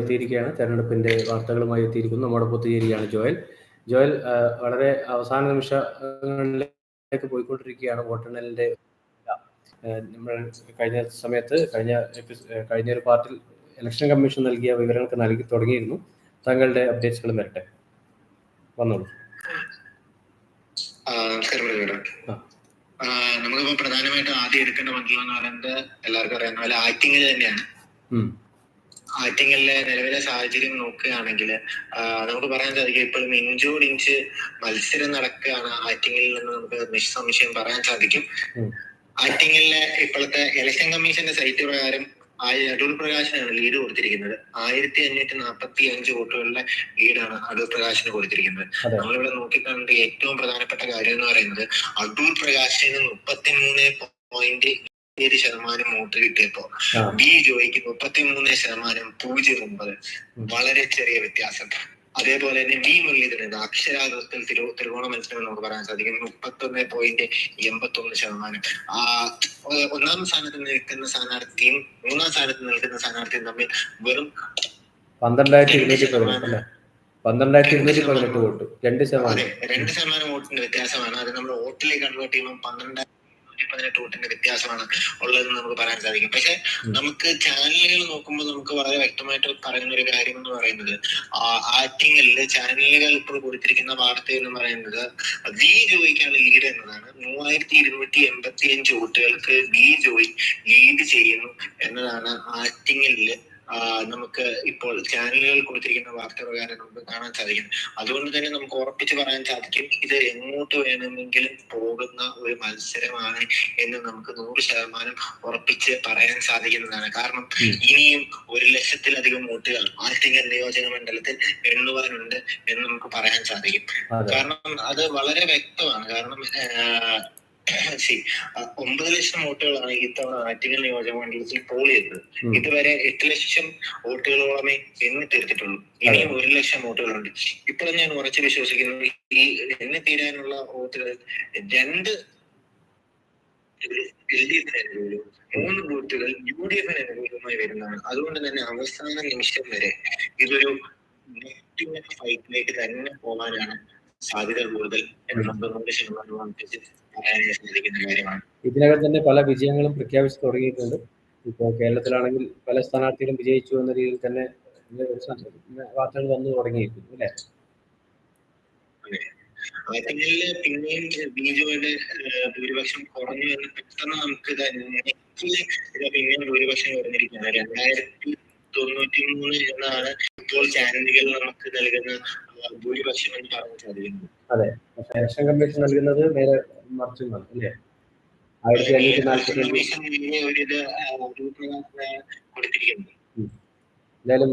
എത്തിയിരിക്കുകയാണ്. തെരഞ്ഞെടുപ്പിന്റെ വാർത്തകളുമായി എത്തിയിരിക്കുന്നു നമ്മുടെ ഒത്തുചേരുകയാണ് ജോയൽ. ജോയൽ വളരെ അവസാന നിമിഷങ്ങളിലേക്ക് പോയിക്കൊണ്ടിരിക്കുകയാണ്. വോട്ടെണ്ണലിന്റെ നമ്മൾ കഴിഞ്ഞ സമയത്ത് കഴിഞ്ഞ കഴിഞ്ഞ ഒരു പാർട്ടിൽ ഇലക്ഷൻ കമ്മീഷൻ നൽകിയ വിവരങ്ങൾക്ക് നൽകി തുടങ്ങിയിരുന്നു. താങ്കളുടെ അപ്ഡേറ്റ്സുകളും വരട്ടെ. വന്നോളൂ. നമുക്കിപ്പോ പ്രധാനമായിട്ടും ആദ്യം എടുക്കേണ്ട മന്ത്രി എന്ന് പറയുന്നത് എല്ലാവർക്കും അറിയാവുന്ന പോലെ ആറ്റിങ്ങൽ തന്നെയാണ്. ആറ്റിങ്ങലിലെ നിലവിലെ സാഹചര്യം നോക്കുകയാണെങ്കിൽ നമുക്ക് പറയാൻ സാധിക്കും ഇപ്പോഴും ഇഞ്ചോടിഞ്ച് മത്സരം നടക്കുകയാണ് ആറ്റിങ്ങലിൽ നിന്ന് നമുക്ക് നിസ്സംശയം പറയാൻ സാധിക്കും. ആറ്റിങ്ങലിലെ ഇപ്പോഴത്തെ ഇലക്ഷൻ കമ്മീഷന്റെ സൈറ്റ് പ്രകാരം അടൂർ പ്രകാശനാണ് ലീഡ് കൊടുത്തിരിക്കുന്നത് ആയിരത്തി അഞ്ഞൂറ്റി നാൽപ്പത്തി അഞ്ച് വോട്ടുകളുടെ ലീഡാണ് അടൂർ പ്രകാശിന് കൊടുത്തിരിക്കുന്നത്. നമ്മളിവിടെ നോക്കിക്കാണേണ്ട ഏറ്റവും പ്രധാനപ്പെട്ട കാര്യം എന്ന് പറയുന്നത് അടൂർ പ്രകാശിന് മുപ്പത്തിമൂന്ന് പോയിന്റ് ഏഴ് ശതമാനം വോട്ട് കിട്ടിയപ്പോ ബി ജോയിക്ക് മുപ്പത്തിമൂന്ന് ശതമാനം പൂജ്യം ഒമ്പത്. വളരെ ചെറിയ വ്യത്യാസം. അതേപോലെ തന്നെ വി മുരളീധരൻ അക്ഷരാർത്ഥത്തിൽ തിരു തിരുവോണ മത്സരം എന്ന് നമുക്ക് പറയാൻ സാധിക്കും. മുപ്പത്തി ഒന്ന് പോയിന്റ് എൺപത്തി ഒന്ന് ശതമാനം. ആ ഒന്നാം സ്ഥാനത്ത് നിൽക്കുന്ന സ്ഥാനാർത്ഥിയും മൂന്നാം സ്ഥാനത്ത് നിൽക്കുന്ന സ്ഥാനാർത്ഥിയും തമ്മിൽ വെറും പന്ത്രണ്ടായിരത്തി ഇരുന്നൂറ്റി പതിനെട്ട് പന്ത്രണ്ടായിരത്തി ഇരുന്നൂറ്റി പതിനെട്ട് വോട്ട്. രണ്ട് ശതമാനം. രണ്ട് ശതമാനം വോട്ടിന്റെ വ്യത്യാസമാണ്. അത് നമ്മൾ വോട്ടിലേക്ക് കൺവേർട്ട് ചെയ്യുമ്പോൾ പന്ത്രണ്ട് പതിനെട്ട് വോട്ടിന്റെ വ്യത്യാസമാണ് ഉള്ളതെന്ന് നമുക്ക് പറയാൻ സാധിക്കും. പക്ഷെ നമുക്ക് ചാനലുകൾ നോക്കുമ്പോൾ നമുക്ക് വളരെ വ്യക്തമായിട്ട് പറയുന്ന ഒരു കാര്യം എന്ന് പറയുന്നത് ആറ്റിങ്ങളിൽ ചാനലുകൾ ഇപ്പോൾ കൊടുത്തിരിക്കുന്ന വാർത്ത എന്ന് പറയുന്നത് വി ജോയിക്കാണ് ലീഡ് എന്നതാണ്. മൂവായിരത്തി ഇരുന്നൂറ്റി എൺപത്തി അഞ്ച് വോട്ടുകൾക്ക് വി ജോയി ലീഡ് ചെയ്യുന്നു എന്നതാണ് ആറ്റിങ്ങലിൽ ആ, നമുക്ക് ഇപ്പോൾ ചാനലുകൾ കൊടുത്തിരിക്കുന്ന വാർത്ത പ്രകാരം നമുക്ക് കാണാൻ സാധിക്കും. അതുകൊണ്ട് തന്നെ നമുക്ക് ഉറപ്പിച്ച് പറയാൻ സാധിക്കും ഇത് എങ്ങോട്ട് വേണമെങ്കിലും പോകുന്ന ഒരു മത്സരമാണ് എന്ന് നമുക്ക് നൂറ് ശതമാനം ഉറപ്പിച്ച് പറയാൻ സാധിക്കുന്നതാണ്. കാരണം ഇനിയും ഒരു ലക്ഷത്തിലധികം വോട്ടുകൾ ആറ്റിങ്ങൽ നിയോജക മണ്ഡലത്തിൽ എണ്ണുവാനുണ്ട് എന്ന് നമുക്ക് പറയാൻ സാധിക്കും. കാരണം അത് വളരെ വ്യക്തമാണ്. കാരണം see, ഒമ്പത് ലക്ഷം വോട്ടുകളാണ് ഇത്തവണ ആറ്റിങ്ങൽ നിയോജക മണ്ഡലത്തിൽ പോൾ ചെയ്തത്. ഇതുവരെ എട്ട് ലക്ഷം വോട്ടുകളോളമേ എണ്ണി തീർത്തിട്ടുള്ളൂ. ഇനിയും ഒരു ലക്ഷം വോട്ടുകളുണ്ട്. ഇപ്പോഴും ഞാൻ ഉറച്ചു വിശ്വസിക്കുന്നു ഈ എണ്ണി തീരാനുള്ള വോട്ടുകൾ രണ്ട് എൽ ഡി എഫിന് അനുകൂലവും മൂന്ന് വോട്ടുകൾ യു ഡി എഫിന് അനുകൂലമായി വരുന്നതാണ്. അതുകൊണ്ട് തന്നെ അവസാന നിമിഷം വരെ ഇതൊരു നെറ്റ് ഫൈറ്റിലേക്ക് തന്നെ പോകാനാണ് സാധ്യത കൂടുതൽ. എന്ന് നമുക്ക് ശതമാനം സാധിക്കുന്ന കാര്യമാണ് ഇതിനകം തന്നെ പല വിജയങ്ങളും പ്രഖ്യാപിച്ചു തുടങ്ങിയിട്ടുണ്ട്. ഇപ്പോൾ കേരളത്തിലാണെങ്കിൽ പല സ്ഥാനാർത്ഥികളും വിജയിച്ചു എന്ന രീതിയിൽ തന്നെ വാർത്തകൾ വന്നു തുടങ്ങിയിരിക്കുന്നു അല്ലെ? ആറ്റിങ്ങലിൽ പിന്നെയും ബിജോയുടെ ഭൂരിപക്ഷം കുറഞ്ഞു എന്ന് പെട്ടെന്ന് നമുക്ക് നെറ്റിൽ പിന്നെയും ഭൂരിപക്ഷം കുറഞ്ഞിരിക്കുകയാണ് രണ്ടായിരത്തി തൊണ്ണൂറ്റി മൂന്ന് എന്നാണ് ഇപ്പോൾ ചാനലുകൾ നമുക്ക് നൽകുന്ന ഭൂരിപക്ഷം എന്ന് പറയാൻ സാധിക്കുന്നത് അതെ. ഇലക്ഷൻ കമ്മീഷൻ നൽകുന്നത് നേരെ മറിച്ചുമാണ് അല്ലേ? ആയിരത്തി അഞ്ഞൂറ്റി നാൽപ്പത്തി എന്തായാലും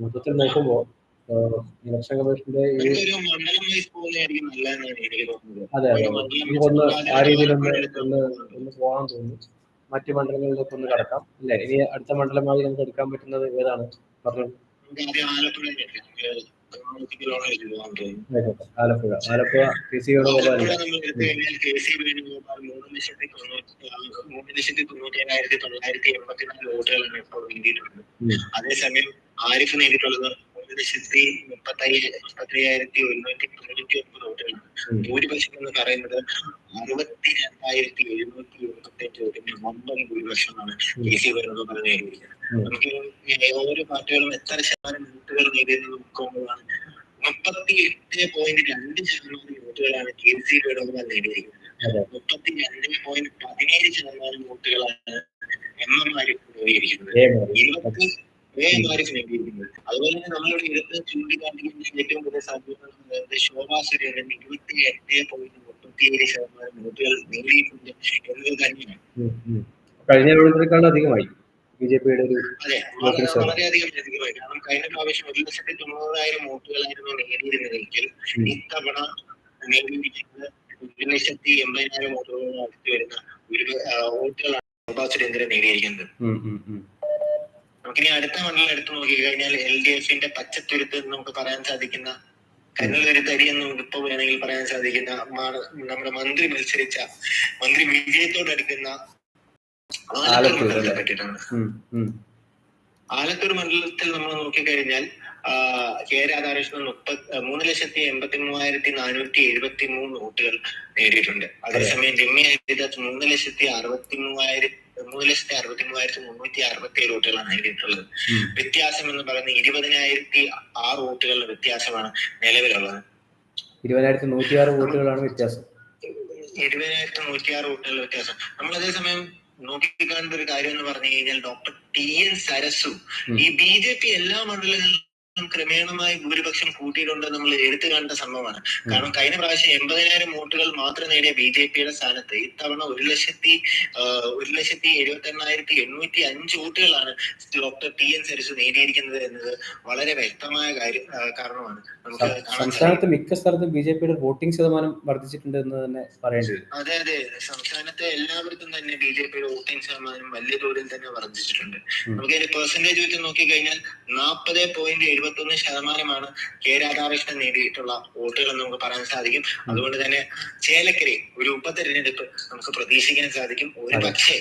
മൊത്തത്തിൽ നോക്കുമ്പോൾ ഇലക്ഷൻ കമ്മീഷന്റെ ഈ അതെ അതെ. നമുക്കൊന്ന് ആ രീതിയിലൊന്ന് എടുത്ത് ഒന്ന് ഒന്ന് പോകാൻ തോന്നുന്നു. മറ്റു മണ്ഡലങ്ങളിലേക്ക് ഒന്ന് കടക്കാം അല്ലെ? ഇനി അടുത്ത മണ്ഡലമായി നമുക്ക് എടുക്കാൻ പറ്റുന്നത് ഏതാണ്? പറഞ്ഞു. ആലപ്പുഴ. ആലപ്പുഴ പി സി വേണുഗോപാൽ ആലപ്പുഴ നമ്മൾ എടുത്തു കഴിഞ്ഞാൽ കെ സി വേണുഗോപാൽ മൂന്ന് ലക്ഷത്തി തൊണ്ണൂറ്റി ആ, മൂന്ന് ലക്ഷത്തി തൊണ്ണൂറ്റി തൊള്ളായിരത്തി എൺപത്തിനാല് വോട്ടുകളാണ് ഇപ്പോൾ നേടിയിട്ടുള്ളത് അതേസമയം ആരിഫ് നേടിയിട്ടുള്ളത് ലക്ഷത്തി മുപ്പത്തി മുപ്പത്തയ്യായിരത്തി ഒരുന്നൂറ്റി തൊണ്ണൂറ്റി ഒമ്പത് വോട്ടുകളാണ്. ഭൂരിപക്ഷം എന്ന് പറയുന്നത് അറുപത്തി രണ്ടായിരത്തി എഴുന്നൂറ്റി എഴുപത്തി അഞ്ച് വോട്ടിന്റെ ഒമ്പത് ഭൂരിപക്ഷമാണ് കെ സി വേണുഗോപാൽ നേടിയിരിക്കുന്നത് നമുക്ക് ഓരോ പാർട്ടികളും എത്ര ശതമാനം വോട്ടുകൾ നേടിയെന്ന് നോക്കുമ്പോഴാണ് മുപ്പത്തി എട്ട് പോയിന്റ് രണ്ട് ശതമാനം വോട്ടുകളാണ് കെ സി വേണുഗോപാൽ നേടിയിരിക്കുന്നത്. മുപ്പത്തി രണ്ട് പോയിന്റ് പതിനേഴ് ശതമാനം വോട്ടുകളാണ് എം എം ആരിഫ് നേടിയിരിക്കുന്നത്. ഇരുപത്തി ഏഴ് വേണ്ടിയിരിക്കുന്നത് അതുപോലെ തന്നെ നമ്മളിവിടെ ഇരുപത്തി ചൂണ്ടിക്കാട്ടിക്കുന്ന ഏറ്റവും വലിയ സാധ്യത ശോഭാ സുരേന്ദ്രൻ ഇരുപത്തി എട്ട് പോയിന്റ് മുപ്പത്തിയേഴ് ശതമാനം വോട്ടുകൾ നേടിയിട്ടുണ്ട്. എന്നത് തന്നെയാണ്. കഴിഞ്ഞ തവണത്തേക്കാളും അധികമായി ബി ജെ പിയുടെ ഒരു വളരെയധികം അധികമായി. കാരണം കഴിഞ്ഞ പ്രാവശ്യം ഒരു ലക്ഷത്തി തൊണ്ണൂറായിരം വോട്ടുകളായിരുന്നു നേടിയിരുന്നതെങ്കിൽ. ഇത്തവണ നേടിയിരിക്കുന്നത് ഒരു ലക്ഷത്തി എൺപതിനായിരം വോട്ടുകളോട് അടുത്ത് വരുന്ന ഒരു വോട്ടുകളാണ് ശോഭാ സുരേന്ദ്രൻ നേടിയിരിക്കുന്നത്. നമുക്കിനി അടുത്ത മണ്ഡലം എടുത്തു നോക്കി കഴിഞ്ഞാൽ എൽ ഡി എഫിന്റെ പച്ചത്തുരുത്ത് എന്ന് നമുക്ക് പറയാൻ സാധിക്കുന്ന കനലൊരു തരി എന്ന് നമുക്ക് ഇപ്പൊ വേണമെങ്കിൽ പറയാൻ സാധിക്കുന്ന നമ്മുടെ മന്ത്രി മത്സരിച്ച മന്ത്രി വിജയത്തോടടുക്കുന്ന ആലത്തൂർ ആലത്തൂർ മണ്ഡലത്തെ പറ്റിയിട്ടാണ്. ആലത്തൂർ മണ്ഡലത്തിൽ നമ്മൾ നോക്കിക്കഴിഞ്ഞാൽ കെ രാധാകൃഷ്ണൻ മുപ്പത് മൂന്ന് ലക്ഷത്തി എൺപത്തി മൂവായിരത്തി നാനൂറ്റി എഴുപത്തി മൂന്ന് വോട്ടുകൾ നേടിയിട്ടുണ്ട്. അതേസമയം രമ്യ ഹരിദാസ് മൂന്ന് ലക്ഷത്തി അറുപത്തി മൂവായിരത്തി മൂന്ന് ലക്ഷത്തി അറുപത്തി മൂവായിരത്തി മുന്നൂറ്റി അറുപത്തി ഏഴ് വോട്ടുകളാണ് നേടിയിട്ടുള്ളത്. വ്യത്യാസം എന്ന് പറയുന്നത് ഇരുപതിനായിരത്തി ആറ് വോട്ടുകളുടെ വ്യത്യാസമാണ് നിലവിലുള്ളത്. ഇരുപതിനായിരത്തി നൂറ്റിയാറ് വോട്ടുകളാണ് വ്യത്യാസം. ഇരുപതിനായിരത്തി നൂറ്റിയാറ് വോട്ടുകളുടെ വ്യത്യാസം. നമ്മൾ അതേസമയം നോക്കിക്കാണുന്ന ഒരു കാര്യം എന്ന് പറഞ്ഞു കഴിഞ്ഞാൽ ഡോക്ടർ ടി എൻ സരസു ഈ ബി ജെ പി എല്ലാ മണ്ഡലങ്ങളിലും ക്രമേണമായി ഭൂരിപക്ഷം കൂട്ടിയിട്ടുണ്ട് നമ്മൾ എടുത്തു കാണേണ്ട സംഭവമാണ്. കാരണം കഴിഞ്ഞ പ്രാവശ്യം എൺപതിനായിരം വോട്ടുകൾ മാത്രം നേടിയ ബി ജെ പിയുടെ സ്ഥാനത്ത് ഇത്തവണ ഒരു ലക്ഷത്തി ഒരു ലക്ഷത്തി എഴുപത്തി എണ്ണായിരത്തി എണ്ണൂറ്റി അഞ്ച് വോട്ടുകളാണ് ഡോക്ടർ ടി എൻ സരിസ് നേടിയിരിക്കുന്നത് എന്നത് വളരെ വ്യക്തമായ കാര്യം കാരണമാണ്. സംസ്ഥാനത്ത് മിക്ക സ്ഥലത്തും ബി ജെ പിയുടെ വോട്ടിംഗ് ശതമാനം വർദ്ധിച്ചിട്ടുണ്ട് എന്ന് തന്നെ പറയേണ്ടി വരും. അതെ അതെ. സംസ്ഥാനത്തെ എല്ലാവർക്കും തന്നെ ബി ജെ പിയുടെ വോട്ടിംഗ് ശതമാനം വലിയ തോതിൽ തന്നെ വർദ്ധിച്ചിട്ടുണ്ട്. നമുക്ക് പെർസെന്റേജ് വെച്ച് നോക്കിക്കഴിഞ്ഞാൽ നാൽപ്പത് പോയിന്റ് ഒന്ന് ശതമാനമാണ് കെ രാധാകൃഷ്ണൻ നേടിയിട്ടുള്ള വോട്ടുകൾ എന്ന് നമുക്ക് പറയാൻ സാധിക്കും. അതുകൊണ്ട് തന്നെ ചേലക്കരയിൽ ഒരു ഉപതെരഞ്ഞെടുപ്പ് നമുക്ക് പ്രതീക്ഷിക്കാൻ സാധിക്കും. ഒരു പക്ഷേ.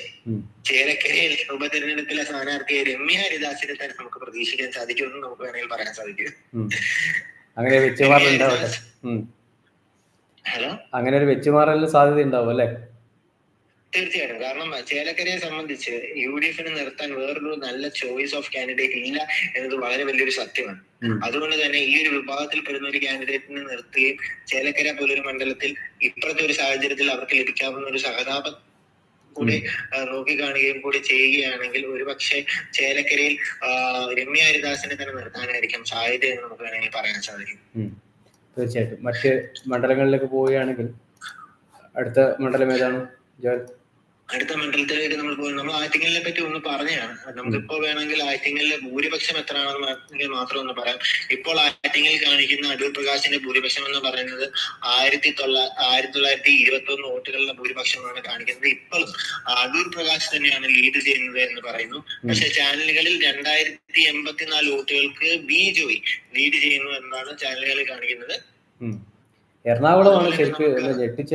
ചേലക്കരയിൽ ഉപതെരഞ്ഞെടുപ്പിലെ സ്ഥാനാർത്ഥിയെ രമ്യ ഹരിദാസിനെ തന്നെ നമുക്ക് പ്രതീക്ഷിക്കാൻ സാധിക്കുമെന്ന് നമുക്ക് വേണമെങ്കിൽ പറയാൻ സാധിക്കും. അങ്ങനെ വെച്ചുമാറൽ ഹലോ? അങ്ങനെ ഒരു വെച്ചുമാറലിന് സാധ്യത ഉണ്ടാവും അല്ലെ? തീർച്ചയായിട്ടും. കാരണം ചേലക്കരയെ സംബന്ധിച്ച് യു ഡി എഫിന് നിർത്താൻ വേറൊരു നല്ല ചോയ്സ് ഓഫ് കാൻഡിഡേറ്റ് ഇല്ല എന്നത് വളരെ വലിയൊരു സത്യമാണ്. അതുകൊണ്ട് തന്നെ ഈ ഒരു വിഭാഗത്തിൽ പെടുന്ന ഒരു കാൻഡിഡേറ്റിനെ നിർത്തുകയും ചേലക്കര പോലൊരു മണ്ഡലത്തിൽ ഇപ്പോഴത്തെ ഒരു സാഹചര്യത്തിൽ അവർക്ക് ലഭിക്കാവുന്ന ഒരു സഹതാപം കൂടി നോക്കിക്കാണുകയും കൂടി ചെയ്യുകയാണെങ്കിൽ ഒരുപക്ഷെ ചേലക്കരയിൽ രമ്യ ഹരിദാസിനെ തന്നെ നിർത്താനായിരിക്കും സാധ്യത എന്ന് നമുക്ക് വേണമെങ്കിൽ പറയാൻ സാധിക്കും. തീർച്ചയായിട്ടും. മറ്റ് മണ്ഡലങ്ങളിലേക്ക് പോവുകയാണെങ്കിൽ അടുത്ത മണ്ഡലം ഏതാണ്? ജോൽ അടുത്ത മണ്ഡലത്തിലേക്ക് നമ്മൾ പോയി. നമ്മൾ ആറ്റിങ്ങലിനെ പറ്റി ഒന്ന് പറഞ്ഞതാണ്. നമുക്കിപ്പോ വേണമെങ്കിൽ ആറ്റിങ്ങലിലെ ഭൂരിപക്ഷം എത്രയാണെന്ന് മാത്രം ഒന്ന് പറയാം. ഇപ്പോൾ ആറ്റിങ്ങൽ കാണിക്കുന്ന അടൂർ പ്രകാശിന്റെ ഭൂരിപക്ഷം എന്ന് പറയുന്നത് ആയിരത്തി തൊള്ള ആയിരത്തി തൊള്ളായിരത്തി ഇരുപത്തി ഒന്ന് വോട്ടുകളുടെ ഭൂരിപക്ഷമാണ് കാണിക്കുന്നത്. ഇപ്പോഴും അടൂർ പ്രകാശ് തന്നെയാണ് ലീഡ് ചെയ്യുന്നത് എന്ന് പറയുന്നു. പക്ഷെ ചാനലുകളിൽ രണ്ടായിരത്തി എൺപത്തിനാല് വോട്ടുകൾക്ക് ബി ജോയി ലീഡ് ചെയ്യുന്നു എന്നാണ് ചാനലുകളിൽ കാണിക്കുന്നത്. എറണാകുളമാണ് ശരിക്കും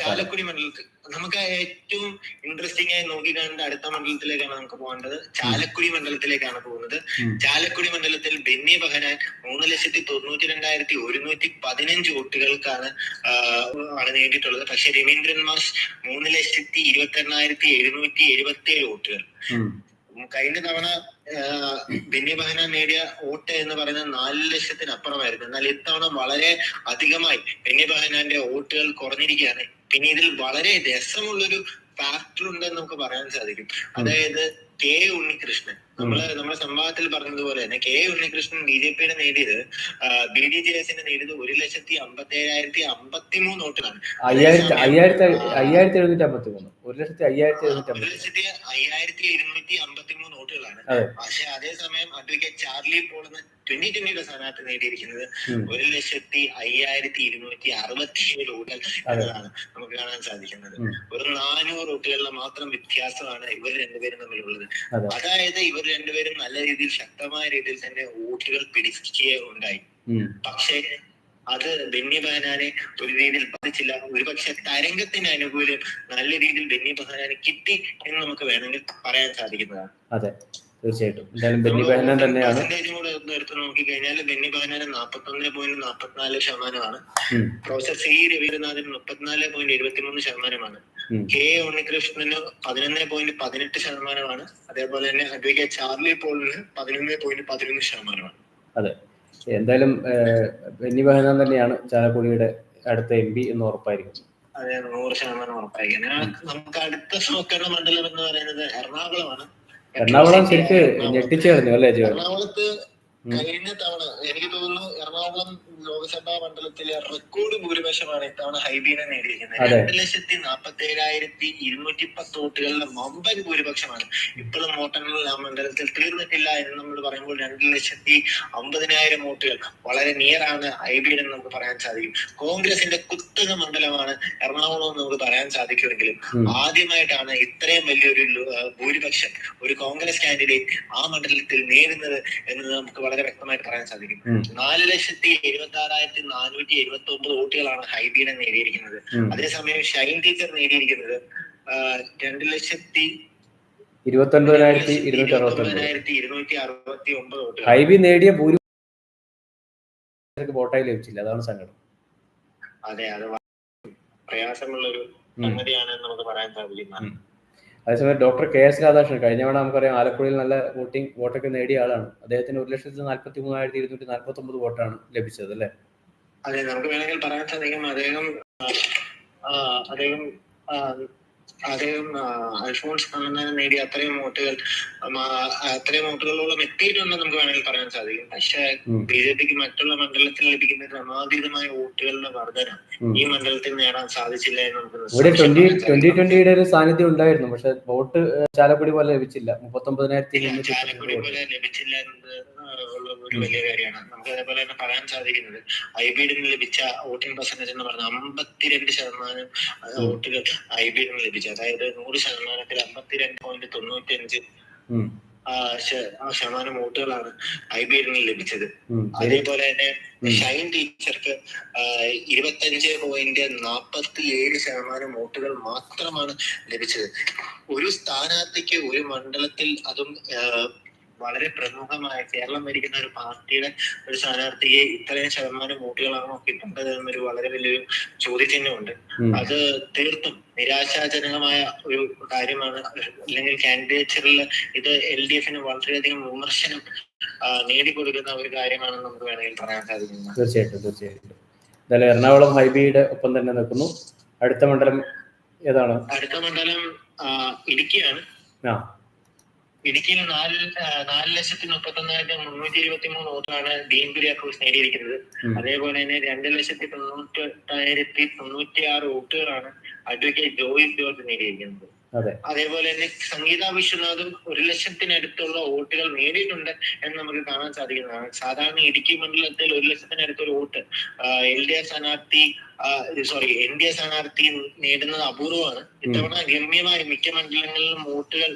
ചാലക്കുടി മണ്ഡലത്തിൽ നമുക്ക് ഏറ്റവും ഇൻട്രസ്റ്റിംഗ് ആയി നോക്കി കാണേണ്ട അടുത്ത മണ്ഡലത്തിലേക്കാണ് നമുക്ക് പോകേണ്ടത്. ചാലക്കുടി മണ്ഡലത്തിലേക്കാണ് പോകുന്നത്. ചാലക്കുടി മണ്ഡലത്തിൽ ബെന്നി ബഹനാൻ മൂന്ന് ലക്ഷത്തി തൊണ്ണൂറ്റി രണ്ടായിരത്തി ഒരുന്നൂറ്റി പതിനഞ്ച് വോട്ടുകൾക്കാണ് ആണ് നേടിയിട്ടുള്ളത്. പക്ഷെ രവീന്ദ്രൻ മാസ് മൂന്ന് ലക്ഷത്തി ഇരുപത്തി എണ്ണായിരത്തി എഴുന്നൂറ്റി എഴുപത്തി ഏഴ് വോട്ടുകൾ. കഴിഞ്ഞ തവണ ബെന്നി ബഹന നേടിയ വോട്ട് എന്ന് പറയുന്നത് നാല് ലക്ഷത്തിനപ്പുറമായിരുന്നു. എന്നാൽ ഇത്തവണ വളരെ അധികമായി ബെന്നി ബഹനാന്റെ വോട്ടുകൾ കുറഞ്ഞിരിക്കുകയാണ്. പിന്നെ ഇതിൽ വളരെ രസമുള്ളൊരു ഫാക്ടർ ഉണ്ടെന്ന് നമുക്ക് പറയാൻ സാധിക്കും. അതായത് കെ ഉണ്ണികൃഷ്ണൻ. നമ്മൾ നമ്മുടെ സംവാദത്തിൽ പറഞ്ഞതുപോലെ തന്നെ കെ ഉണ്ണികൃഷ്ണൻ ബി ജെ പിയുടെ നേടിയത് ബി ഡി ജെ എസിന്റെ നേടിയത് ഒരു ലക്ഷത്തി അമ്പത്തി ഏഴായിരത്തി അമ്പത്തി മൂന്ന് വോട്ടുകളാണ് അയ്യായിരത്തി അയ്യായിരത്തി അയ്യായിരത്തി എഴുന്നൂറ്റി അമ്പത്തി മൂന്ന് ഒരു ലക്ഷത്തി അയ്യായിരത്തി എഴുന്നൂറ്റി ഒരു ലക്ഷത്തി അയ്യായിരത്തി ഇരുന്നൂറ്റി അമ്പത്തി മൂന്ന് വോട്ടുകളാണ്. അതെ. പക്ഷെ അതേസമയം അഡ്വക്കേറ്റ് ചാർലി പോൾ എന്ന ട്വന്റി ട്വന്റിയുടെ സ്ഥാനാർത്ഥി നേടിയിരിക്കുന്നത്. ഒരു ലക്ഷത്തി അയ്യായിരത്തി ഇരുന്നൂറ്റി അറുപത്തി ഏഴ് വോട്ടുകൾ എന്നതാണ് നമുക്ക് കാണാൻ സാധിക്കുന്നത്. ഒരു നാനൂറ് റൂട്ടുകളിലെ മാത്രം വ്യത്യാസമാണ് ഇവർ രണ്ടുപേരും തമ്മിലുള്ളത്. അതായത് ഇവർ രണ്ടുപേരും നല്ല രീതിയിൽ ശക്തമായ രീതിയിൽ തന്നെ വോട്ടുകൾ പിടിക്കുകയുണ്ടായി ഉണ്ടായി പക്ഷേ അത് ബെന്നി ബഹനാനെ ഒരു രീതിയിൽ ബാധിച്ചില്ല. ഒരുപക്ഷെ തരംഗത്തിന് അനുകൂലം നല്ല രീതിയിൽ ബെന്നി ബഹനാനെ കിട്ടി എന്ന് നമുക്ക് വേണമെങ്കിൽ പറയാൻ സാധിക്കുന്നതാണ്. അതെ തീർച്ചയായിട്ടും. എന്തായാലും ബെന്നി ബെഹനാൻ തന്നെയാണ്. കൂടെ എടുത്ത് നോക്കിക്കഴിഞ്ഞാൽ ബെന്നി ബഹനാന് നാൽപ്പത്തൊന്ന് പോയിന്റ് നാൽപ്പത്തിനാല് ശതമാനമാണ്. പ്രൊഫസർ സി രവീന്ദ്രനാഥിന് മുപ്പത്തിനാല് പോയിന്റ് എഴുപത്തിമൂന്ന് ശതമാനമാണ്. കെ ഉണ്ണികൃഷ്ണന് പതിനൊന്ന് പോയിന്റ് പതിനെട്ട് ശതമാനമാണ്. അതേപോലെ തന്നെ അഡ്വക്കേറ്റ് ചാർലി പോളിന് പതിനൊന്ന് പോയിന്റ് പതിനൊന്ന് ശതമാനമാണ്. അതെ. എന്തായാലും ബെന്നി ബഹനാൻ തന്നെയാണ് ചാലക്കുടിയുടെ അടുത്ത എം പി എന്ന് ഉറപ്പായിരിക്കും. അതെ നൂറ് ശതമാനം ഉറപ്പായിരിക്കും. നമുക്ക് അടുത്ത നോക്കേണ്ട മണ്ഡലം എന്ന് പറയുന്നത് എറണാകുളമാണ്. എറണാകുളം ശരിക്ക്. ഞെട്ടിച്ചു കളഞ്ഞു അല്ലേ എറണാകുളത്ത് കഴിഞ്ഞ തവണ എനിക്ക് തോന്നുന്നു എറണാകുളം ലോക്സഭാ മണ്ഡലത്തിലെ റെക്കോർഡ് ഭൂരിപക്ഷമാണ് ഇത്തവണ ഹൈബീനെ നേടിയിരിക്കുന്നത്. രണ്ട് ലക്ഷത്തി നാൽപ്പത്തി ഏഴായിരത്തി ഇരുന്നൂറ്റി പത്ത് വോട്ടുകളുടെ മമ്പൻ ഭൂരിപക്ഷമാണ് ഇപ്പോഴും വോട്ടെണ്ണൽ ആ മണ്ഡലത്തിൽ തീർന്നിട്ടില്ല എന്ന് നമ്മൾ പറയുമ്പോൾ രണ്ട് ലക്ഷത്തി അമ്പതിനായിരം വോട്ടുകൾ വളരെ നിയറാണ് ഹൈബീൻ എന്ന് നമുക്ക് പറയാൻ സാധിക്കും കോൺഗ്രസിന്റെ കുത്തക മണ്ഡലമാണ് എറണാകുളം എന്ന് നമുക്ക് പറയാൻ സാധിക്കുമെങ്കിലും. ആദ്യമായിട്ടാണ് ഇത്രയും വലിയൊരു ഭൂരിപക്ഷം ഒരു കോൺഗ്രസ് കാൻഡിഡേറ്റ് ആ മണ്ഡലത്തിൽ നേരുന്നത് എന്ന് നമുക്ക് വളരെ വ്യക്തമായിട്ട് പറയാൻ സാധിക്കും. നാല് ലക്ഷത്തി എഴുപത്തി ആറായിരത്തി നാനൂറ്റി എഴുപത്തി ഒമ്പത് വോട്ടുകളാണ് ഹൈബീനെ നേടിയിരിക്കുന്നത്. അതേസമയം ഷൈൻ ടീച്ചർ നേടിയിരിക്കുന്നത് രണ്ടു ലക്ഷത്തി ഇരുപത്തി ഒൻപതിനായിരത്തി ഇരുന്നൂറ്റി അറുപത്തി ഇരുന്നൂറ്റി അറുപത്തി ഒമ്പത് വോട്ടുകൾ ഹൈബി നേടിയ വോട്ടായി ലഭിച്ചില്ല. അതാണ് സങ്കടം. അതെ അത് പ്രയാസമുള്ള ഒരു. സംഗതിയാണ് നമുക്ക് പറയാൻ സാധിക്കുന്നത്. അതേസമയം ഡോക്ടർ കെ എസ് രാധാകൃഷ്ണൻ കഴിഞ്ഞ തവണ നമുക്കറിയാം ആലപ്പുഴയിൽ നല്ല വോട്ടിംഗ് വോട്ടൊക്കെ നേടിയ ആളാണ്. അദ്ദേഹത്തിന് ഒരു ലക്ഷത്തി നാൽപ്പത്തി മൂവായിരത്തി ഇരുന്നൂറ്റി നാൽപ്പത്തി ഒമ്പത് വോട്ടാണ് ലഭിച്ചത് അല്ലെ? അതെ നമുക്ക് വേണമെങ്കിൽ പറയാൻ സാധിക്കും അദ്ദേഹം അദ്ദേഹം അദ്ദേഹം അൽഫോൺസ് കണ്ണന്താനം നേടിയ അത്രയും വോട്ടുകൾ അത്രയും വോട്ടുകളോളം എത്തിയിട്ടുണ്ടെന്ന് നമുക്ക് വേണമെങ്കിൽ പറയാൻ സാധിക്കും. പക്ഷെ. ബി ജെ പിക്ക് മറ്റുള്ള മണ്ഡലത്തിൽ ലഭിക്കുന്ന ക്രമാതീതമായ വോട്ടുകളുടെ വർധന ഈ മണ്ഡലത്തിൽ നേടാൻ സാധിച്ചില്ല എന്ന് നമുക്ക് ട്വന്റി ട്വന്റിയുടെ ഒരു സാന്നിധ്യം ഉണ്ടായിരുന്നു. പക്ഷെ വോട്ട് ചാലക്കുടി പോലെ ലഭിച്ചില്ല. മുപ്പത്തി ഒമ്പതിനായിരത്തി ചാലക്കുടി പോലെ ലഭിച്ചില്ല എന്നത് ഒരു വലിയ കാര്യമാണ്. നമുക്ക് അതേപോലെ തന്നെ പറയാൻ സാധിക്കുന്നത് ഐ ഐബിഡിന് ലഭിച്ച വോട്ടിംഗ് പെർസെന്റേജ് എന്ന് പറഞ്ഞാൽ അമ്പത്തിരണ്ട് ശതമാനം വോട്ടുകൾ ഐ ബി ഡിന് ലഭിച്ചു. അതായത് നൂറ് ശതമാനത്തിൽ അമ്പത്തിരണ്ട് പോയിന്റ് തൊണ്ണൂറ്റി അഞ്ച് ശതമാനം വോട്ടുകളാണ് ഐ ബി ഡിന് ലഭിച്ചത്. അതേപോലെ തന്നെ ഷൈൻ ടീച്ചർക്ക് ഇരുപത്തഞ്ച് പോയിന്റ് നാൽപ്പത്തി ഏഴ് ശതമാനം വോട്ടുകൾ മാത്രമാണ് ലഭിച്ചത്. ഒരു സ്ഥാനാർത്ഥിക്ക് ഒരു മണ്ഡലത്തിൽ അതും വളരെ പ്രമുഖമായ കേരളം ഭരിക്കുന്ന ഒരു പാർട്ടിയുടെ ഒരു സ്ഥാനാർത്ഥിയെ ഇത്രയും ശതമാനം വോട്ടുകളാണോ കിട്ടേണ്ടത് എന്നൊരു വളരെ വലിയൊരു ചോദ്യചിഹ്നമുണ്ട്. അത് തീർത്തും നിരാശാജനകമായ ഒരു കാര്യമാണ്. അല്ലെങ്കിൽ കാൻഡിഡേച്ചറിൽ ഇത് എൽ ഡി എഫിന് വളരെയധികം വിമർശനം നേടിക്കൊടുക്കുന്ന ഒരു കാര്യമാണെന്ന് നമുക്ക് വേണമെങ്കിൽ പറയാൻ സാധിക്കുന്നത്. തീർച്ചയായിട്ടും തീർച്ചയായിട്ടും. എന്തായാലും എറണാകുളം ഹൈബിയുടെ ഒപ്പം തന്നെ നിൽക്കുന്നു. അടുത്ത മണ്ഡലം ഏതാണ്? അടുത്ത മണ്ഡലം ഇടുക്കിയാണ്. ആ. ഇടുക്കിയിൽ നാല് നാല് ലക്ഷത്തി മുപ്പത്തി ഒന്നായിരത്തി മുന്നൂറ്റി ഇരുപത്തി മൂന്ന് വോട്ടാണ് ഡീൻ കുര്യാക്കോസ് നേടിയിരിക്കുന്നത്. അതേപോലെ തന്നെ രണ്ട് ലക്ഷത്തി തൊണ്ണൂറ്റി എട്ടായിരത്തി തൊണ്ണൂറ്റി ആറ് വോട്ടുകളാണ് അഡ്വക്കേറ്റ് ജോയിസ് ജോർജ് നേടിയിരിക്കുന്നത്. അതേപോലെ തന്നെ സംഗീത വിശ്വനാഥും ഒരു ലക്ഷത്തിനടുത്തുള്ള വോട്ടുകൾ നേടിയിട്ടുണ്ട് എന്ന് നമുക്ക് കാണാൻ സാധിക്കുന്നതാണ് സാധാരണ ഇടുക്കി മണ്ഡലത്തിൽ ഒരു ലക്ഷത്തിനടുത്തൊരു വോട്ട് എൽ ഡി എഫ് സ്ഥാനാർത്ഥി സോറി എൻ ഡി എ സ്ഥാനാർത്ഥി നേടുന്നത് അപൂർവമാണ്. ഇത്തവണ ഗമ്യമായി മിക്ക മണ്ഡലങ്ങളിലും വോട്ടുകൾ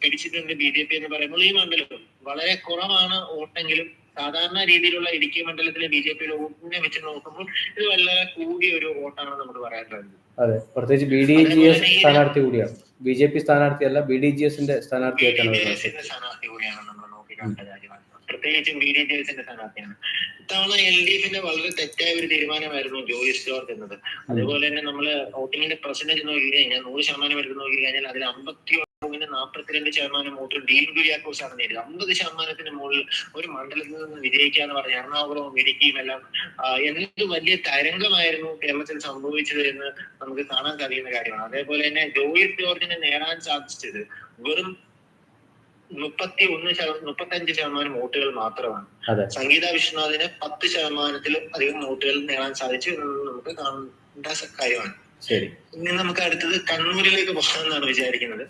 പിടിച്ചിട്ടുണ്ട് ബി ജെ പി എന്ന് പറയുമ്പോൾ ഈ മണ്ഡലം. വളരെ കുറവാണ് വോട്ടെങ്കിലും സാധാരണ രീതിയിലുള്ള ഇടുക്കി മണ്ഡലത്തിലെ ബി ജെ പിയുടെ വോട്ടിനെ വെച്ച് നോക്കുമ്പോൾ ഇത് വളരെ കൂടിയ ഒരു വോട്ടാണെന്ന് നമുക്ക് പറയാൻ സാധിക്കും അതെ പ്രത്യേകിച്ച് ബി ഡി ജി എസ് സ്ഥാനാർത്ഥി കൂടിയാണ്. ബി ജെ പി സ്ഥാനാർത്ഥിയല്ല ബി ഡി ജി എസിന്റെ സ്ഥാനാർത്ഥിയായിട്ടാണ് സ്ഥാനാർത്ഥി കൂടിയാണ് നമ്മൾ കാര്യമാണ് പ്രത്യേകിച്ചും ബി ഡി ജെ എസിന്റെ സ്ഥാനാർത്ഥിയാണ്. ഇത്തവണ എൽ ഡി എഫിന്റെ വളരെ തെറ്റായ ഒരു തീരുമാനമായിരുന്നു ജോയിസ് ജോർജ് എന്നത്. അതുപോലെ തന്നെ നമ്മൾ വോട്ടിങ്ങിന്റെ പെർസെന്റേജ് നോക്കി കഴിഞ്ഞാൽ നൂറ് ശതമാനം എടുത്ത് നോക്കി കഴിഞ്ഞാൽ അതിൽ അമ്പത്തി പോയിന്റ് നാൽപ്പത്തിരണ്ട് ശതമാനം വോട്ടും ഡീൻ കുര്യാക്കോസ് ആണ് നേടിയത്. അമ്പത് ശതമാനത്തിന് മുകളിൽ ഒരു മണ്ഡലത്തിൽ നിന്ന് വിജയിക്കുക എന്ന് പറഞ്ഞ എറണാകുളവും ഇടുക്കിയും എല്ലാം എന്ത് വലിയ തരംഗമായിരുന്നു കേരളത്തിൽ സംഭവിച്ചത് എന്ന് നമുക്ക് കാണാൻ കഴിയുന്ന കാര്യമാണ്. അതേപോലെ തന്നെ ജോയിസ് ജോർജിനെ നേടാൻ സാധിച്ചത് വെറും മുപ്പത്തി ഒന്ന് മുപ്പത്തി അഞ്ച് ശതമാനം വോട്ടുകൾ മാത്രമാണ്. സംഗീത വിശ്വനാഥിന് പത്ത് ശതമാനത്തിലും അധികം വോട്ടുകൾ നേടാൻ സാധിച്ചു എന്ന് നമുക്ക് കാണേണ്ട കാര്യമാണ്. ശരി. ഇനി നമുക്ക് അടുത്തത് കണ്ണൂരിലേക്ക് പോകാമെന്നാണ് വിചാരിക്കുന്നത്.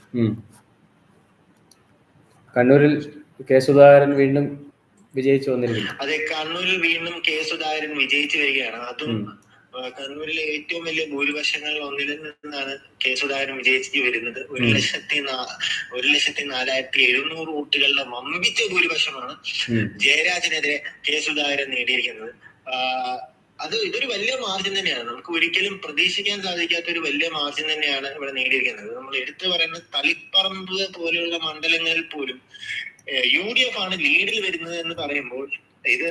കണ്ണൂരിൽ കെ സുധാകരൻ വീണ്ടും വിജയിച്ചു വന്നിരിക്കുന്നു. അതെ കണ്ണൂരിൽ വീണ്ടും കെ സുധാകരൻ വിജയിച്ചു വരികയാണ്. അതും കണ്ണൂരിലെ ഏറ്റവും വലിയ ഭൂരിപക്ഷങ്ങളിൽ ഒന്നിൽ നിന്നാണ് കെ സുധാകരൻ വിജയിച്ചു വരുന്നത്. ഒരു ലക്ഷത്തി ഒരു ലക്ഷത്തി നാലായിരത്തി എഴുന്നൂറ് വോട്ടുകളുടെ വമ്പിച്ച ഭൂരിപക്ഷമാണ് ജയരാജനെതിരെ കെ സുധാകരൻ നേടിയിരിക്കുന്നത്. അത് ഇതൊരു വലിയ മാർജിൻ തന്നെയാണ്. നമുക്ക് ഒരിക്കലും പ്രതീക്ഷിക്കാൻ സാധിക്കാത്ത ഒരു വലിയ മാർജിൻ തന്നെയാണ് ഇവിടെ നേടിയിരിക്കുന്നത്. നമ്മൾ എടുത്തു പറയുന്ന തളിപ്പറമ്പ് പോലെയുള്ള മണ്ഡലങ്ങളിൽ പോലും യു ഡി എഫ് ആണ് ലീഡിൽ വരുന്നത് എന്ന് പറയുമ്പോൾ ഇത്.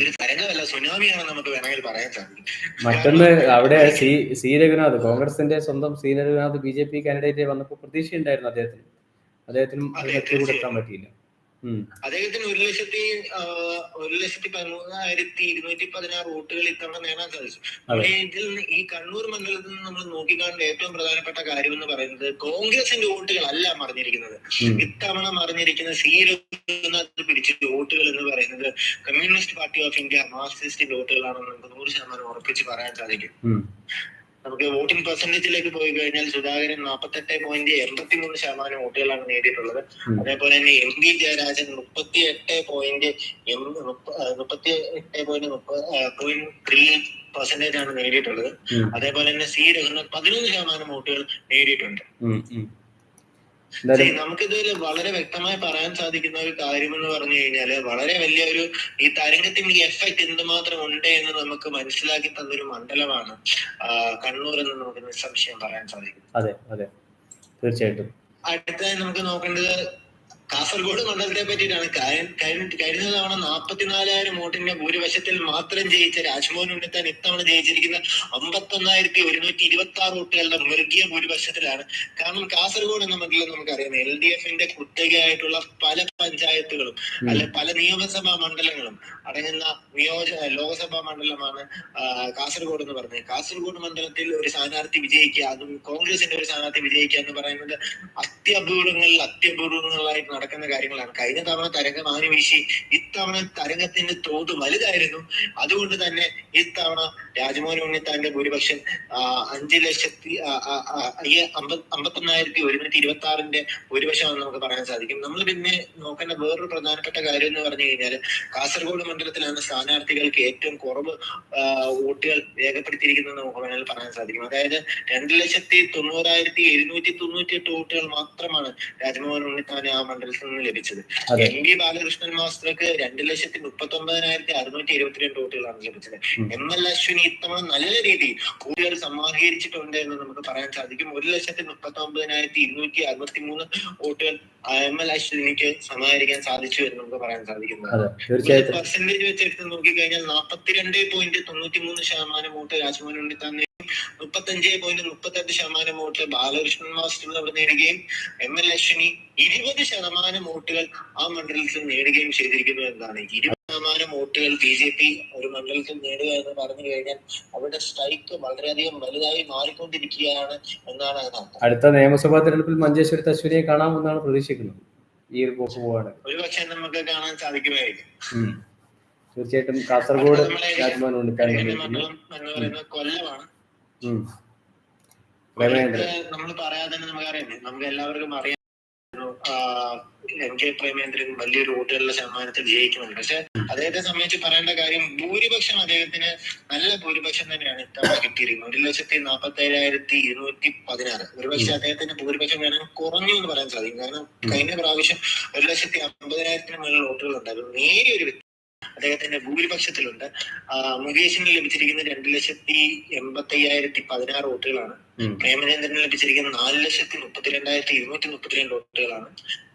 ഒരു തരംഗമല്ല സുനാമിയാണ് നമുക്ക് വേണമെങ്കിൽ പറയാൻ സാധിക്കും. മറ്റൊന്ന് അവിടെ സി സി രഘുനാഥ് കോൺഗ്രസിന്റെ സ്വന്തം C Raghunath B J P candidate വന്നപ്പോൾ പ്രതീക്ഷയുണ്ടായിരുന്നു അദ്ദേഹത്തിന്. അദ്ദേഹത്തിനും പറ്റിയില്ല. അദ്ദേഹത്തിന് ഒരു ലക്ഷത്തി ഒരു ലക്ഷത്തി പതിമൂന്നായിരത്തി ഇരുന്നൂറ്റി പതിനാറ് വോട്ടുകൾ ഇത്തവണ നേടാൻ സാധിച്ചു. അവിടെ ഇതിൽ നിന്ന് ഈ കണ്ണൂർ മണ്ഡലത്തിൽ നിന്ന് നമ്മൾ നോക്കിക്കാണേണ്ട ഏറ്റവും പ്രധാനപ്പെട്ട കാര്യം എന്ന് പറയുന്നത് കോൺഗ്രസിന്റെ വോട്ടുകൾ അല്ല മറിഞ്ഞിരിക്കുന്നത്. ഇത്തവണ മറിഞ്ഞിരിക്കുന്ന സി രഘുനാഥ് പിടിച്ച വോട്ടുകൾ എന്ന് പറയുന്നത് കമ്മ്യൂണിസ്റ്റ് പാർട്ടി ഓഫ് ഇന്ത്യ മാർക്സിസ്റ്റിന്റെ വോട്ടുകളാണെന്ന് നമുക്ക് നൂറ് ശതമാനം ഉറപ്പിച്ച് പറയാൻ സാധിക്കും. നമുക്ക് വോട്ടിംഗ് പെർസെന്റേജിലേക്ക് പോയി കഴിഞ്ഞാൽ സുധാകരൻ നാൽപ്പത്തെട്ട് പോയിന്റ് എൺപത്തി മൂന്ന് ശതമാനം വോട്ടുകളാണ് നേടിയിട്ടുള്ളത്. അതേപോലെ തന്നെ എം വി ജയരാജൻ മുപ്പത്തി എട്ട് പോയിന്റ് മുപ്പത്തി എട്ട് പോയിന്റ് പോയിന്റ് ത്രീ പെർസെന്റേജ് ആണ് നേടിയിട്ടുള്ളത്. അതേപോലെ തന്നെ സി രഘുനാഥ് പതിനൊന്ന് ശതമാനം വോട്ടുകൾ നേടിയിട്ടുണ്ട്. നമുക്കിതിൽ വളരെ വ്യക്തമായി പറയാൻ സാധിക്കുന്ന ഒരു കാര്യം എന്ന് പറഞ്ഞു കഴിഞ്ഞാൽ വളരെ വലിയ ഒരു ഈ തരംഗത്തിന്റെ എഫക്ട് എന്തുമാത്രം ഉണ്ട് എന്ന് നമുക്ക് മനസ്സിലാക്കി തന്നൊരു മണ്ഡലമാണ് കണ്ണൂർ എന്ന് നമുക്ക് നിസ്സംശയം പറയാൻ സാധിക്കും. അതെ അതെ. തീർച്ചയായിട്ടും. അടുത്തതായി നമുക്ക് നോക്കേണ്ടത് കാസർഗോഡ് മണ്ഡലത്തെ പറ്റിയിട്ടാണ്. കഴിഞ്ഞ കഴിഞ്ഞ തവണ നാൽപ്പത്തിനാലായിരം വോട്ടിന്റെ ഭൂരിപക്ഷത്തിൽ മാത്രം ജയിച്ച രാജ്മോഹൻ ഉണ്ണിത്താൻ ഇത്തവണ ജയിച്ചിരിക്കുന്ന അമ്പത്തൊന്നായിരത്തി ഒരുന്നൂറ്റി ഇരുപത്തി ആറ് വോട്ടുകളുടെ മൃഗീയ ഭൂരിപക്ഷത്തിലാണ്. കാരണം കാസർഗോഡ് എന്ന മണ്ഡലം നമുക്കറിയാം. എൽ ഡി എഫിന്റെ കുത്തകയായിട്ടുള്ള പല പഞ്ചായത്തുകളും. അല്ലെ പല നിയമസഭാ മണ്ഡലങ്ങളും അടങ്ങുന്ന നിയോജ ലോകസഭാ മണ്ഡലമാണ് കാസർഗോഡ് എന്ന് പറഞ്ഞത്. കാസർഗോഡ് മണ്ഡലത്തിൽ ഒരു സ്ഥാനാർത്ഥി വിജയിക്കുക അതും കോൺഗ്രസിന്റെ ഒരു സ്ഥാനാർത്ഥി വിജയിക്കുക എന്ന് പറയുന്നത് അത്യപൂർവങ്ങളിൽ അത്യപൂർവങ്ങളായിട്ട് നടക്കുന്ന കാര്യങ്ങളാണ്. കഴിഞ്ഞ തവണ തരംഗം ആഞ്ഞു വീശി ഇത്തവണ തരംഗത്തിന്റെ തോത് വലുതായിരുന്നു. അതുകൊണ്ട് തന്നെ ഇത്തവണ രാജമോഹൻ ഉണ്ണിത്താന്റെ ഭൂരിപക്ഷം അഞ്ചു ലക്ഷത്തി അമ്പത്തൊന്നായിരത്തി ഒരുന്നൂറ്റി ഇരുപത്തി ആറിന്റെ ഭൂരിപക്ഷമാണെന്ന് നമുക്ക് പറയാൻ സാധിക്കും. നമ്മൾ പിന്നെ നോക്കേണ്ട വേറൊരു പ്രധാനപ്പെട്ട കാര്യം എന്ന് പറഞ്ഞു കഴിഞ്ഞാൽ കാസർഗോഡ് മണ്ഡലത്തിലാണ് സ്ഥാനാർത്ഥികൾക്ക് ഏറ്റവും കുറവ് വോട്ടുകൾ രേഖപ്പെടുത്തിയിരിക്കുന്നത് നമുക്ക് വേണമെങ്കിൽ പറയാൻ സാധിക്കും. അതായത് രണ്ട് ലക്ഷത്തി തൊണ്ണൂറായിരത്തി എഴുന്നൂറ്റി തൊണ്ണൂറ്റി എട്ട് വോട്ടുകൾ മാത്രമാണ് രാജ്മോഹൻ ഉണ്ണിത്താൻ ആ മണ്ഡലത്തിൽ നിന്ന് ലഭിച്ചത്. എം വി ബാലകൃഷ്ണൻ മാസ്റ്റർക്ക് രണ്ട് ലക്ഷത്തി മുപ്പത്തി ഒമ്പതിനായിരത്തി അറുന്നൂറ്റി ഇരുപത്തിരണ്ട് വോട്ടുകളാണ് ലഭിച്ചത്. എം എൽ അശ്വിനി ഇത്തവണ നല്ല രീതിയിൽ കൂടുതൽ സമാഹരിച്ചിട്ടുണ്ട് എന്ന് നമുക്ക് പറയാൻ സാധിക്കും. ഒരു ലക്ഷത്തി മുപ്പത്തി ഒമ്പതിനായിരത്തി ഇരുന്നൂറ്റി അറുപത്തി മൂന്ന് വോട്ടുകൾ എം എൽ അശ്വിനിക്ക് സമാഹരിക്കാൻ സാധിച്ചു എന്ന് നമുക്ക് പറയാൻ സാധിക്കുന്നത് പെർസെന്റേജ് വെച്ച് വെച്ചെടുത്ത് നോക്കിക്കഴിഞ്ഞാൽ നാൽപ്പത്തിരണ്ട് പോയിന്റ് തൊണ്ണൂറ്റി മൂന്ന് ശതമാനം വോട്ട് രാജ്മോഹൻ ഉണ്ണിത്താൻ മുപ്പത്തഞ്ച് പോയിന്റ് മുപ്പത്തെട്ട് ശതമാനം വോട്ട് ബാലകൃഷ്ണൻ മാസ്റ്റർ അവിടെ നേടുകയും എം എൽ അശ്വിനി ഇരുപത് ശതമാനം വോട്ടുകൾ ആ മണ്ഡലത്തിൽ നേടുകയും ചെയ്തിരിക്കുന്നു എന്നാണ് ഇരുപത് ശതമാനം വോട്ടുകൾ ബി ജെ പി ഒരു മണ്ഡലത്തിൽ നേടുക എന്ന് പറഞ്ഞു കഴിഞ്ഞാൽ അവരുടെ സ്ട്രൈക്ക് വളരെയധികം വലുതായി മാറിക്കൊണ്ടിരിക്കുകയാണ് എന്നാണ് അതിനർത്ഥം. അടുത്ത നിയമസഭാ തെരഞ്ഞെടുപ്പിൽ മഞ്ചേശ്വരത്ത് അശ്വിനിയെ കാണാമെന്നാണ് പ്രതീക്ഷിക്കുന്നത്. ഈ ഒരു പോക്ക് പോവാണ്. ഒരുപക്ഷെ നമുക്ക് കാണാൻ സാധിക്കുമായിരിക്കും. തീർച്ചയായിട്ടും കാസർഗോഡ് കൊല്ലമാണ്. നമ്മൾ പറയാതെ തന്നെ നമുക്കറിയാം നമുക്ക് എല്ലാവർക്കും അറിയാം. എം കെ പ്രേമേന്ദ്രൻ വലിയൊരു വോട്ടുകളുടെ ശതമാനത്തിൽ ജയിക്കുന്നുണ്ട് പക്ഷെ അദ്ദേഹത്തെ സംബന്ധിച്ച് പറയേണ്ട കാര്യം ഭൂരിപക്ഷം അദ്ദേഹത്തിന് നല്ല ഭൂരിപക്ഷം തന്നെയാണ് ഇത്തവണ കിട്ടിയിരിക്കുന്നത്. ഒരു ലക്ഷത്തി നാൽപ്പത്തി ഏഴായിരത്തി ഇരുന്നൂറ്റി പതിനാറ്. ഒരുപക്ഷെ അദ്ദേഹത്തിന്റെ ഭൂരിപക്ഷം വേണമെങ്കിൽ കുറഞ്ഞു എന്ന് പറയാൻ സാധിക്കും. കാരണം കഴിഞ്ഞ പ്രാവശ്യം ഒരു ലക്ഷത്തി അമ്പതിനായിരത്തിന് മുകളിൽ വോട്ടുകൾ ഉണ്ടായിരുന്നു നേരിയൊരു അദ്ദേഹത്തിന്റെ ഭൂരിപക്ഷത്തിലുണ്ട് മുകേഷിന് ലഭിച്ചിരിക്കുന്ന രണ്ട് ലക്ഷത്തി എൺപത്തി അയ്യായിരത്തി പതിനാറ് വോട്ടുകളാണ്. പ്രേമചന്ദ്രന് ലഭിച്ചിരിക്കുന്ന നാല് ലക്ഷത്തി മുപ്പത്തിരണ്ടായിരത്തി ഇരുന്നൂറ്റി മുപ്പത്തിരണ്ട് വോട്ടുകളാണ്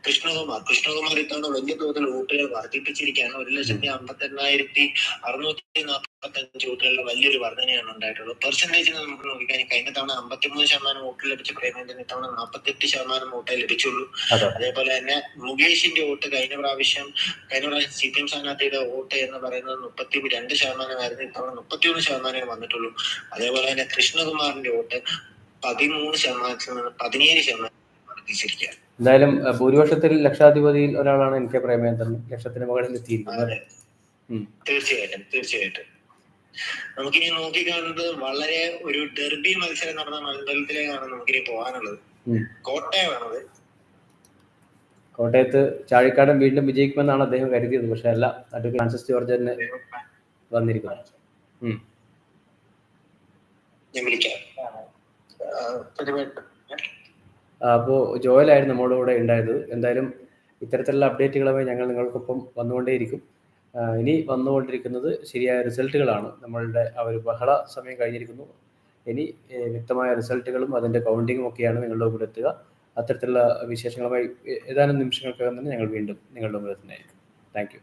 കൃഷ്ണകുമാർ. കൃഷ്ണകുമാർ ഇത്തവണ വലിയ തോതിൽ വോട്ടുകൾ വർദ്ധിപ്പിച്ചിരിക്കുകയാണ്. ഒരു ലക്ഷത്തി അമ്പത്തി എണ്ണായിരത്തി അറുന്നൂറ്റി നാൽപ്പത്തി അഞ്ച് വോട്ടുകളുടെ വലിയൊരു വർധനയാണ് ഉണ്ടായിട്ടുള്ളത്. പെർസെന്റേജ് നമുക്ക് നോക്കിയാൽ കഴിഞ്ഞ തവണ അമ്പത്തിമൂന്ന് ശതമാനം വോട്ട് ലഭിച്ച പ്രേമേന്ദ്രൻ ഇത്തവണ നാൽപ്പത്തെട്ട് ശതമാനം വോട്ടേ ലഭിച്ചുള്ളൂ. അതെ. അതേപോലെ തന്നെ മുകേഷിന്റെ വോട്ട് കഴിഞ്ഞ പ്രാവശ്യം കഴിഞ്ഞ പ്രാവശ്യം സി പി എം സ്ഥാനാർത്ഥിയുടെ വോട്ട് എന്ന് പറയുന്നത് മുപ്പത്തി രണ്ട് ശതമാനമായിരുന്നു. ഇത്തവണ മുപ്പത്തിയൊന്ന് ശതമാനമേ വന്നിട്ടുള്ളൂ. അതേപോലെ തന്നെ കൃഷ്ണകുമാറിന്റെ വോട്ട് പതിമൂന്ന് ശതമാനത്തിൽ നിന്ന് പതിനേഴ് ശതമാനം വർദ്ധിച്ചിരിക്കുകയാണ്. എന്തായാലും ഭൂരിപക്ഷത്തിൽ ലക്ഷാധിപതിയിൽ ഒരാളാണ് എനിക്ക് കെ പ്രേമേന്ദ്രൻ ലക്ഷത്തിന് മുകളിൽ എത്തിയിരിക്കുന്നത്. അതെ. തീർച്ചയായിട്ടും തീർച്ചയായിട്ടും. നമുക്കിനി നോക്കിക്കാണുന്നത് വളരെ ഒരു ഡെർബി മത്സരം നടന്ന മണ്ഡലത്തിലേക്കാണ് നമുക്കിനി പോകാനുള്ളത്. കോട്ടയമാണത്. കോട്ടയത്ത് ചാഴിക്കാടൻ വീണ്ടും വിജയിക്കുമെന്നാണ് അദ്ദേഹം കരുതിയത്. പക്ഷെ അല്ല അഡ്വക്കേറ്റ് ഫ്രാൻസിസ് ജോർജ് തന്നെ വന്നിരിക്കുന്നത്. ഞാൻ വിളിക്കാം. അപ്പോൾ ജോയലായിരുന്നു നമ്മുടെ കൂടെ ഉണ്ടായത്. എന്തായാലും ഇത്തരത്തിലുള്ള അപ്ഡേറ്റുകളുമായി ഞങ്ങൾ നിങ്ങൾക്കൊപ്പം വന്നുകൊണ്ടേയിരിക്കും. ഇനി വന്നുകൊണ്ടിരിക്കുന്നത് ശരിയായ റിസൾട്ടുകളാണ്. നമ്മളുടെ ആ ഒരു ബഹള സമയം കഴിഞ്ഞിരിക്കുന്നു. ഇനി വ്യക്തമായ റിസൾട്ടുകളും അതിന്റെ കൗണ്ടിങ്ങും ഒക്കെയാണ് നിങ്ങളുടെ മുമ്പിൽ എത്തുക. അത്തരത്തിലുള്ള വിശേഷങ്ങളുമായി ഏതാനും നിമിഷങ്ങൾക്കകം തന്നെ ഞങ്ങൾ വീണ്ടും നിങ്ങളുടെ മുമ്പിൽ എത്തുന്നതായിരിക്കും. Thank you.